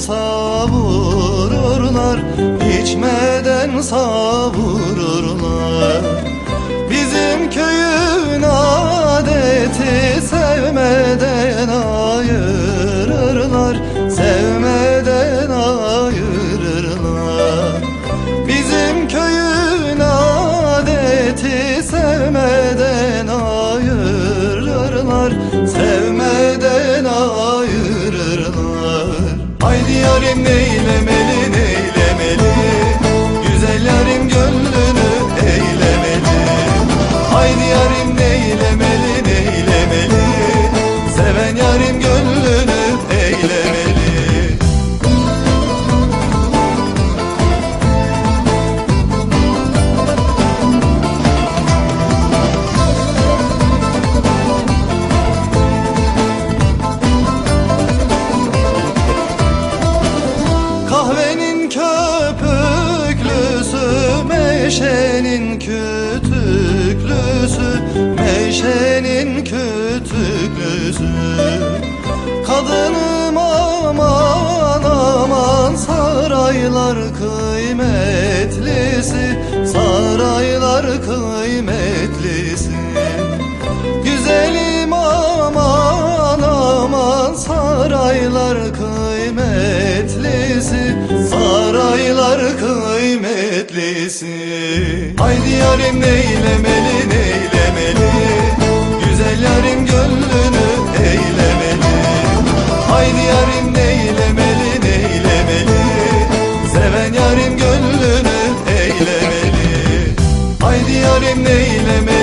savururlar içmeden savururlar. Bizim köyün adeti sevmeden ayırırlar Sevmeden ayırırlar. Bizim köyün adeti sevmeden ayırırlar Neylemeli neylemeli Meşenin kütüklüsü Meşenin kütüklüsü. Kadınım aman aman Saraylar kıymetlisi Saraylar kıymetlisi. Güzelim aman aman saraylar kıymetlisi Saraylar kıymetlisi Haydi yarim neylemeli neylemeli Güzel yarim gönlünü eylemeli. Haydi yarim neylemeli neylemeli Seven yarim gönlünü eylemeli. Haydi yarim neylemeli